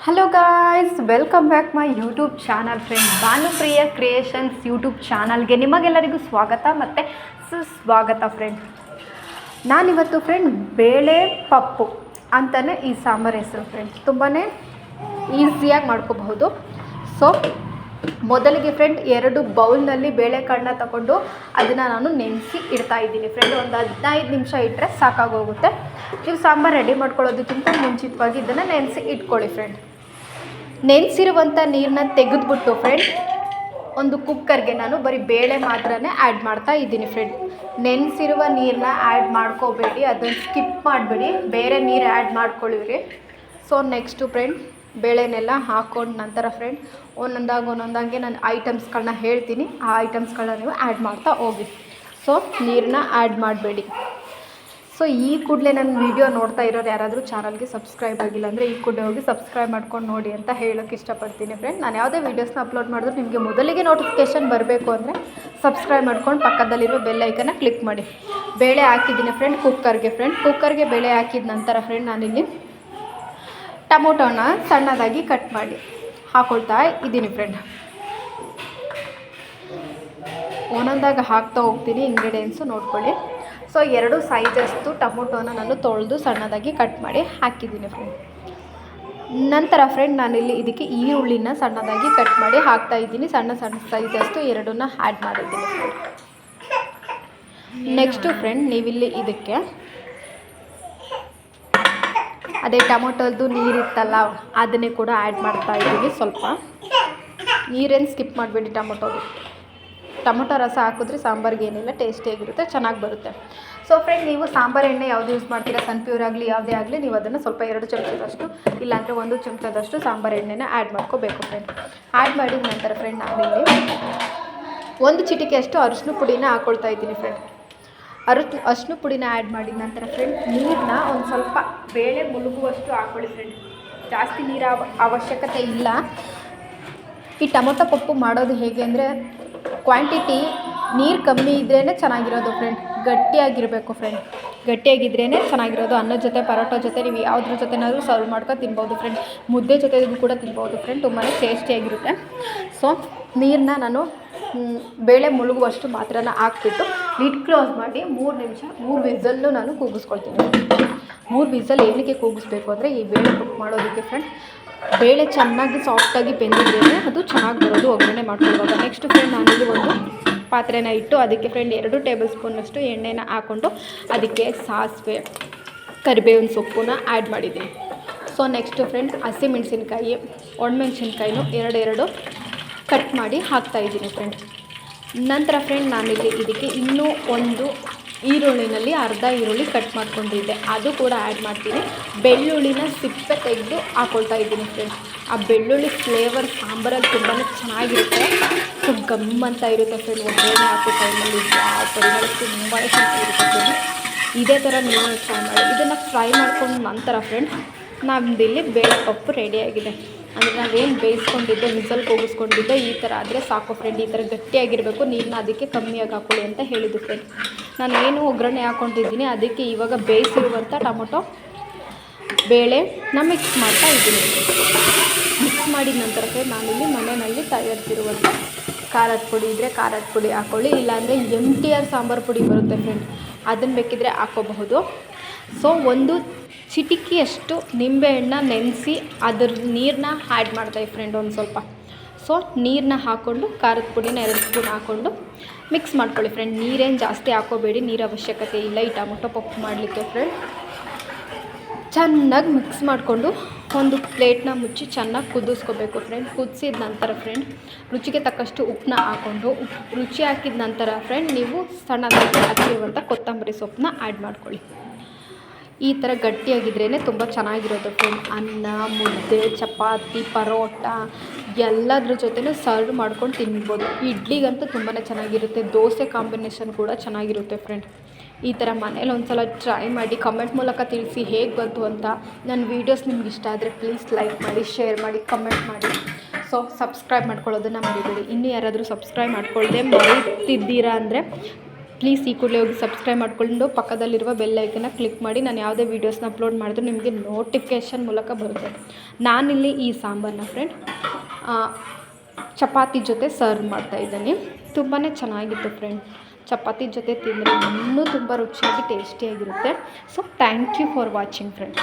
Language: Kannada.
Hello guys welcome back my YouTube channel friend Bhanupriya creations YouTube ಚಾನಲ್ಗೆ ನಿಮಗೆಲ್ಲರಿಗೂ ಸ್ವಾಗತ ಮತ್ತು ಸುಸ್ವಾಗತ ಫ್ರೆಂಡ್ ನಾನಿವತ್ತು ಫ್ರೆಂಡ್ ಬೇಳೆ ಪಪ್ಪು ಅಂತಲೇ ಈ ಸಾಂಬಾರು ಹೆಸರು ಫ್ರೆಂಡ್ ತುಂಬಾ ಈಸಿಯಾಗಿ ಮಾಡ್ಕೋಬಹುದು. ಸೊ ಮೊದಲಿಗೆ ಫ್ರೆಂಡ್ ಎರಡು ಬೌಲ್ನಲ್ಲಿ ಬೇಳೆಕಾಳನ್ನ ತಗೊಂಡು ಅದನ್ನು ನಾನು ನೆನೆಸಿ ಇಡ್ತಾ ಇದ್ದೀನಿ. ಫ್ರೆಂಡ್ ಒಂದು ಹದಿನೈದು ನಿಮಿಷ ಇಟ್ಟರೆ ಸಾಕಾಗೋಗುತ್ತೆ. ನೀವು ಸಾಂಬಾರು ರೆಡಿ ಮಾಡ್ಕೊಳ್ಳೋದಕ್ಕಿಂತ ಮುಂಚಿತವಾಗಿ ಇದನ್ನು ನೆನೆಸಿ ಇಟ್ಕೊಳ್ಳಿ ಫ್ರೆಂಡ್ ನೆನೆಸಿರುವಂಥ ನೀರನ್ನ ತೆಗೆದುಬಿಟ್ಟು ಫ್ರೆಂಡ್ ಒಂದು ಕುಕ್ಕರ್ಗೆ ನಾನು ಬರೀ ಬೇಳೆ ಮಾತ್ರನೇ ಆ್ಯಡ್ ಮಾಡ್ತಾ ಇದ್ದೀನಿ ಫ್ರೆಂಡ್ ನೆನೆಸಿರುವ ನೀರನ್ನ ಆ್ಯಡ್ ಮಾಡ್ಕೋಬೇಡಿ, ಅದನ್ನು ಸ್ಕಿಪ್ ಮಾಡಬೇಡಿ. ಬೇರೆ ನೀರು ಆ್ಯಡ್ ಮಾಡ್ಕೊಳ್ಳಿರಿ. ಸೊ ನೆಕ್ಸ್ಟು ಫ್ರೆಂಡ್ ಬೇಳೆನೆಲ್ಲ ಹಾಕ್ಕೊಂಡು ನಂತರ ಫ್ರೆಂಡ್ ಒಂದೊಂದಾಗಿ ಒಂದೊಂದಾಗೆ ನಾನು ಐಟಮ್ಸ್ಗಳನ್ನ ಹೇಳ್ತೀನಿ. ಆ ಐಟಮ್ಸ್ಗಳನ್ನ ನೀವು ಆ್ಯಡ್ ಮಾಡ್ತಾ ಹೋಗಿ. ಸೊ ನೀರನ್ನ ಆ್ಯಡ್ ಮಾಡಬೇಡಿ. ಸೊ ಈ ಕೂಡಲೇ ನನ್ನ ವೀಡಿಯೋ ನೋಡ್ತಾ ಇರೋರು ಯಾರಾದರೂ ಚಾನಲ್ಗೆ ಸಬ್ಸ್ಕ್ರೈಬ್ ಆಗಿಲ್ಲ ಅಂದರೆ ಈ ಕೂಡಲೇ ಹೋಗಿ ಸಬ್ಸ್ಕ್ರೈಬ್ ಮಾಡ್ಕೊಂಡು ನೋಡಿ ಅಂತ ಹೇಳೋಕ್ಕೆ ಇಷ್ಟಪಡ್ತೀನಿ ಫ್ರೆಂಡ್ ನಾನು ಯಾವುದೇ ವೀಡಿಯೋಸ್ನ ಅಪ್ಲೋಡ್ ಮಾಡಿದ್ರು ನಿಮಗೆ ಮೊದಲಿಗೆ ನೋಟಿಫಿಕೇಷನ್ ಬರಬೇಕು ಅಂದರೆ ಸಬ್ಸ್ಕ್ರೈಬ್ ಮಾಡ್ಕೊಂಡು ಪಕ್ಕದಲ್ಲಿರೋ ಬೆಲ್ ಐಕನ್ನ ಕ್ಲಿಕ್ ಮಾಡಿ. ಬೇಳೆ ಹಾಕಿದ್ದೀನಿ ಫ್ರೆಂಡ್ ಕುಕ್ಕರ್ಗೆ ಫ್ರೆಂಡ್ ಕುಕ್ಕರ್ಗೆ ಬೇಳೆ ಹಾಕಿದ ನಂತರ ಫ್ರೆಂಡ್ ನಾನಿಲ್ಲಿ ಟೊಮೊಟೊನ ಸಣ್ಣದಾಗಿ ಕಟ್ ಮಾಡಿ. ಹಾಕೊಳ್ತಾ ಇದ್ದೀನಿ ಫ್ರೆಂಡ್ ಒಂದೊಂದಾಗಿ ಹಾಕ್ತಾ ಹೋಗ್ತೀನಿ ಇಂಗ್ರೀಡಿಯೆಂಟ್ಸು ನೋಡ್ಕೊಳ್ಳಿ. ಸೊ ಎರಡು ಸೈಜಷ್ಟು ಟೊಮೊಟೊನ ನಾನು ತೊಳೆದು ಸಣ್ಣದಾಗಿ ಕಟ್ ಮಾಡಿ ಹಾಕಿದ್ದೀನಿ ಫ್ರೆಂಡ್ ನಂತರ ಫ್ರೆಂಡ್ ನಾನಿಲ್ಲಿ ಇದಕ್ಕೆ ಈರುಳ್ಳಿನ ಸಣ್ಣದಾಗಿ ಕಟ್ ಮಾಡಿ ಹಾಕ್ತಾ ಇದ್ದೀನಿ. ಸಣ್ಣ ಸಣ್ಣ ಸೈಜಷ್ಟು ಎರಡನ್ನ ಆ್ಯಡ್ ಮಾಡಿದ್ದೀನಿ ನೆಕ್ಸ್ಟು ಫ್ರೆಂಡ್ ನೀವಿಲ್ಲಿ ಇದಕ್ಕೆ ಅದೇ ಟೊಮೊಟೊದ್ದು ನೀರಿತ್ತಲ್ಲ, ಅದನ್ನೇ ಕೂಡ ಆ್ಯಡ್ ಮಾಡ್ತಾ ಇದ್ದೀವಿ ಸ್ವಲ್ಪ. ನೀರೇನು ಸ್ಕಿಪ್ ಮಾಡಬೇಡಿ ಟೊಮೊಟೊದು. ಟೊಮೊಟೊ ರಸ ಹಾಕಿದ್ರೆ ಸಾಂಬಾರ್ಗೆ ಏನಿಲ್ಲ ಟೇಸ್ಟಿಯಾಗಿರುತ್ತೆ ಚೆನ್ನಾಗಿ ಬರುತ್ತೆ. ಸೊ ಫ್ರೆಂಡ್ ನೀವು ಸಾಂಬಾರು ಎಣ್ಣೆ ಯಾವುದು ಯೂಸ್ ಮಾಡ್ತೀರಾ? ಸನ್ಪ್ಯೂರ್ ಆಗಲಿ, ಯಾವುದೇ ಆಗಲಿ, ನೀವು ಅದನ್ನು ಸ್ವಲ್ಪ ಎರಡು ಚಮಚದಷ್ಟು, ಇಲ್ಲಾಂದರೆ ಒಂದು ಚಮಚದಷ್ಟು ಸಾಂಬಾರು ಎಣ್ಣೆನ ಆ್ಯಡ್ ಮಾಡ್ಕೋಬೇಕು ಫ್ರೆಂಡ್ ಆ್ಯಡ್ ಮಾಡಿದ ನಂತರ ಫ್ರೆಂಡ್ ನಾನಿಲ್ಲಿ ಒಂದು ಚಿಟಿಕೆಯಷ್ಟು ಅರಿಶಿನ ಪುಡಿನ ಹಾಕ್ಕೊಳ್ತಾ ಇದ್ದೀನಿ ಫ್ರೆಂಡ್ ಅರಿಶ್ ಅರಿಶಿನ ಪುಡಿನ ಆ್ಯಡ್ ಮಾಡಿದ ನಂತರ ಫ್ರೆಂಡ್ ನೀರನ್ನ ಒಂದು ಸ್ವಲ್ಪ ಬೇಳೆ ಮುಳುಗುವಷ್ಟು ಹಾಕ್ಕೊಳ್ಳಿ ಫ್ರೆಂಡ್ ಜಾಸ್ತಿ ನೀರು ಅವ, ಅವಶ್ಯಕತೆ ಇಲ್ಲ. ಈ ಟೊಮೊಟೊ ಪಪ್ಪು ಮಾಡೋದು ಹೇಗೆ ಅಂದರೆ ಕ್ವಾಂಟಿಟಿ ನೀರು ಕಮ್ಮಿ ಇದ್ರೇ ಚೆನ್ನಾಗಿರೋದು ಫ್ರೆಂಡ್ ಗಟ್ಟಿಯಾಗಿರಬೇಕು ಫ್ರೆಂಡ್ ಗಟ್ಟಿಯಾಗಿದ್ರೇ ಚೆನ್ನಾಗಿರೋದು. ಅನ್ನದ ಜೊತೆ, ಪರೋಟ ಜೊತೆ, ನೀವು ಯಾವುದ್ರ ಜೊತೆನಾದರೂ ಸರ್ವ್ ಮಾಡ್ಕೊಂಡು ತಿನ್ಬೋದು ಫ್ರೆಂಡ್ ಮುದ್ದೆ ಜೊತೆಗೂ ಕೂಡ ತಿನ್ಬೋದು ಫ್ರೆಂಡ್ ತುಂಬಾ ಟೇಸ್ಟಿಯಾಗಿರುತ್ತೆ ಸೊ ನೀರನ್ನ ನಾನು ಬೇಳೆ ಮುಳುಗುವಷ್ಟು ಮಾತ್ರನ ಹಾಕ್ಬಿಟ್ಟು ಲಿಡ್ ಕ್ಲೋಸ್ ಮಾಡಿ ಮೂರು ನಿಮಿಷ, ಮೂರು ವಿಸಲ್ಲು ನಾನು ಕೂಗಿಸ್ಕೊಳ್ತೀನಿ. ಮೂರು ವಿಸಲ್ ಏನಕ್ಕೆ ಕೂಗಿಸ್ಬೇಕು ಅಂದರೆ ಈ ಬೇಳೆ ಕುಕ್ ಮಾಡೋದಕ್ಕೆ ಫ್ರೆಂಡ್ ಬೇಳೆ ಚೆನ್ನಾಗಿ ಸಾಫ್ಟಾಗಿ ಬೆಂದಿದ್ದೇನೆ ಅದು ಚೆನ್ನಾಗಿ ಬರೋದು, ಒಗ್ಗರಣೆ ಮಾಡ್ಕೊಳ್ಬೋದು ನೆಕ್ಸ್ಟ್ ಫ್ರೆಂಡ್ ನಾನಿಲ್ಲಿ ಒಂದು ಪಾತ್ರೆನ ಇಟ್ಟು ಅದಕ್ಕೆ ಫ್ರೆಂಡ್ ಎರಡು ಟೇಬಲ್ ಸ್ಪೂನಷ್ಟು ಎಣ್ಣೆನ ಹಾಕ್ಕೊಂಡು ಅದಕ್ಕೆ ಸಾಸಿವೆ, ಕರಿಬೇವಿನ ಸೊಪ್ಪನ್ನ ಆ್ಯಡ್ ಮಾಡಿದ್ದೀನಿ. ಸೊ ನೆಕ್ಸ್ಟು ಫ್ರೆಂಡ್ ಹಸಿಮೆಣ್ಸಿನ್ಕಾಯಿ ಒಣಮೆಣ್ಸಿನ್ಕಾಯಿನೂ ಎರಡೆರಡು ಕಟ್ ಮಾಡಿ ಹಾಕ್ತಾಯಿದ್ದೀನಿ ಫ್ರೆಂಡ್ಸ್ ಫ್ರೆಂಡ್ ನಂತರ ಫ್ರೆಂಡ್ ನಾನಿಲ್ಲಿ ಇದಕ್ಕೆ ಇನ್ನೂ ಒಂದು ಈರುಳ್ಳಿನಲ್ಲಿ ಅರ್ಧ ಈರುಳ್ಳಿ ಕಟ್ ಮಾಡ್ಕೊಂಡಿದ್ದೆ. ಅದು ಕೂಡ ಆ್ಯಡ್ ಮಾಡ್ತೀನಿ. ಬೆಳ್ಳುಳ್ಳಿನ ಸಿಪ್ಪೆ ತೆಗೆದು ಹಾಕೊಳ್ತಾ ಇದ್ದೀನಿ ಫ್ರೆಂಡ್ ಆ ಬೆಳ್ಳುಳ್ಳಿ ಫ್ಲೇವರ್ ಸಾಂಬಾರಲ್ಲಿ ತುಂಬಾ ಚೆನ್ನಾಗಿರುತ್ತೆ. ಸೊ ಗಮ್ ಅಂತ ಇರುತ್ತೆ ಫ್ರೆಂಡ್ ಒಗ್ಗರಣೆ ಹಾಕೋ ಟೈಮಲ್ಲಿ ಆ ಪರಿಮಳ ತುಂಬಾ ಚೆನ್ನಾಗಿರುತ್ತೆ ಫ್ರೆಂಡ್ ಇದೇ ಥರ ನೀವು ಟ್ರೈ ಮಾಡಿ. ಇದನ್ನು ಫ್ರೈ ಮಾಡ್ಕೊಂಡು ನಂತರ ಫ್ರೆಂಡ್ ನಮ್ಮದಿಲ್ಲಿ ಬೇಳೆ ಪಪ್ಪು ರೆಡಿಯಾಗಿದೆ ಅಂದರೆ ನಾವೇನು ಬೇಯಿಸ್ಕೊಂಡಿದ್ದೆ, ಮಿಸಲ್ ಕೂಗಿಸ್ಕೊಂಡಿದ್ದೆ, ಈ ಥರ ಆದರೆ ಸಾಕು ಫ್ರೆಂಡ್ ಈ ಥರ ಗಟ್ಟಿಯಾಗಿರಬೇಕು ನೀರನ್ನ ಅದಕ್ಕೆ ಕಮ್ಮಿಯಾಗಿ ಹಾಕೊಳ್ಳಿ ಅಂತ ಹೇಳಿದ್ದು ಫ್ರೆಂಡ್ ನಾನು ಏನು ಒಗ್ಗರಣೆ ಹಾಕ್ಕೊಂಡಿದ್ದೀನಿ ಅದಕ್ಕೆ ಇವಾಗ ಬೇಯಿಸಿರುವಂಥ ಟೊಮೊಟೊ ಬೇಳೆನ ಮಿಕ್ಸ್ ಮಾಡ್ತಾ ಇದ್ದೀನಿ. ಮಿಕ್ಸ್ ಮಾಡಿದ ನಂತರ ಫ್ರೆಂಡ್ ನಾನಿಲ್ಲಿ ಮನೆಯಲ್ಲಿ ತಯಾರಿಸಿರುವಂಥ ಖಾರದ ಪುಡಿ ಇದ್ದರೆ ಖಾರದ ಪುಡಿ ಹಾಕ್ಕೊಳ್ಳಿ ಇಲ್ಲಾಂದರೆ ಎಂ ಟಿ ಆರ್ ಸಾಂಬಾರು ಪುಡಿ ಬರುತ್ತೆ ಫ್ರೆಂಡ್ ಅದನ್ನು ಬೇಕಿದ್ರೆ ಹಾಕ್ಕೋಬಹುದು ಸೊ ಒಂದು ಚಿಟಿಕಿಯಷ್ಟು ನಿಂಬೆಹಣ್ಣ ನೆನೆಸಿ ಅದ್ರ ನೀರನ್ನ ಆ್ಯಡ್ ಮಾಡ್ತಾಯಿ ಫ್ರೆಂಡ್ ಒಂದು ಸ್ವಲ್ಪ. ಸೊ ನೀರನ್ನ ಹಾಕ್ಕೊಂಡು ಖಾರದ ಪುಡಿನ ಎರಡು ಸ್ಪೂನ್ ಹಾಕ್ಕೊಂಡು ಮಿಕ್ಸ್ ಮಾಡ್ಕೊಳ್ಳಿ ಫ್ರೆಂಡ್ ನೀರೇನು ಜಾಸ್ತಿ ಹಾಕೋಬೇಡಿ, ನೀರು ಅವಶ್ಯಕತೆ ಇಲ್ಲ. ಈ ಟೊಮೊಟೊ ಪಪ್ಪು ಮಾಡಲಿಕ್ಕೆ ಫ್ರೆಂಡ್ ಚೆನ್ನಾಗಿ ಮಿಕ್ಸ್ ಮಾಡಿಕೊಂಡು ಒಂದು ಪ್ಲೇಟ್ನ ಮುಚ್ಚಿ ಚೆನ್ನಾಗಿ ಕುದಿಸ್ಕೋಬೇಕು ಫ್ರೆಂಡ್ ಕುದಿಸಿದ ನಂತರ ಫ್ರೆಂಡ್ ರುಚಿಗೆ ತಕ್ಕಷ್ಟು ಉಪ್ಪನ್ನ ಹಾಕ್ಕೊಂಡು ರುಚಿ ಹಾಕಿದ ನಂತರ ಫ್ರೆಂಡ್ ನೀವು ಸಣ್ಣದಾಗಿ ಹಾಕಿರುವಂಥ ಕೊತ್ತಂಬರಿ ಸೊಪ್ಪನ್ನ ಆ್ಯಡ್ ಮಾಡ್ಕೊಳ್ಳಿ. ಈ ಥರ ಗಟ್ಟಿಯಾಗಿದ್ರೇ ತುಂಬ ಚೆನ್ನಾಗಿರೋದು. ಫ್ರೆಂಡ್ ಅನ್ನ, ಮುದ್ದೆ, ಚಪಾತಿ, ಪರೋಟ, ಎಲ್ಲದ್ರ ಜೊತೆಯೂ ಸರ್ವ್ ಮಾಡ್ಕೊಂಡು ತಿನ್ಬೋದು. ಇಡ್ಲಿಗಂತೂ ತುಂಬಾ ಚೆನ್ನಾಗಿರುತ್ತೆ. ದೋಸೆ ಕಾಂಬಿನೇಷನ್ ಕೂಡ ಚೆನ್ನಾಗಿರುತ್ತೆ ಫ್ರೆಂಡ್ ಈ ಥರ ಮನೇಲಿ ಒಂದು ಸಲ ಟ್ರೈ ಮಾಡಿ ಕಮೆಂಟ್ ಮೂಲಕ ತಿಳಿಸಿ ಹೇಗೆ ಬಂತು ಅಂತ. ನನ್ನ ವೀಡಿಯೋಸ್ ನಿಮ್ಗೆ ಇಷ್ಟ ಆದರೆ ಪ್ಲೀಸ್ ಲೈಕ್ ಮಾಡಿ ಶೇರ್ ಮಾಡಿ ಕಮೆಂಟ್ ಮಾಡಿ. ಸೊ ಸಬ್ಸ್ಕ್ರೈಬ್ ಮಾಡ್ಕೊಳ್ಳೋದನ್ನು ಮರಿಬೇಡಿ. ಇನ್ನೂ ಯಾರಾದರೂ ಸಬ್ಸ್ಕ್ರೈಬ್ ಮಾಡ್ಕೊಳ್ಳದೆ ಮರೀತಿದ್ದೀರಾ ಅಂದರೆ ಪ್ಲೀಸ್ ಈ ಕೂಡಲೇ ಹೋಗಿ ಸಬ್ಸ್ಕ್ರೈಬ್ ಮಾಡಿಕೊಂಡು ಪಕ್ಕದಲ್ಲಿರುವ ಬೆಲ್ಲೈಕನ್ನ ಕ್ಲಿಕ್ ಮಾಡಿ. ನಾನು ಯಾವುದೇ ವೀಡಿಯೋಸ್ನ ಅಪ್ಲೋಡ್ ಮಾಡಿದ್ರು ನಿಮಗೆ ನೋಟಿಫಿಕೇಷನ್ ಮೂಲಕ ಬರುತ್ತೆ. ನಾನಿಲ್ಲಿ ಈ ಸಾಂಬಾರನ್ನ ಫ್ರೆಂಡ್ ಚಪಾತಿ ಜೊತೆ ಸರ್ವ್ ಮಾಡ್ತಾ ಇದ್ದೀನಿ. ತುಂಬಾ ಚೆನ್ನಾಗಿತ್ತು ಫ್ರೆಂಡ್. ಚಪಾತಿ ಜೊತೆ ತಿಂದರೆ ಇನ್ನೂ ತುಂಬ ರುಚಿಯಾಗಿ, ಟೇಸ್ಟಿಯಾಗಿರುತ್ತೆ. So, thank you for watching friend.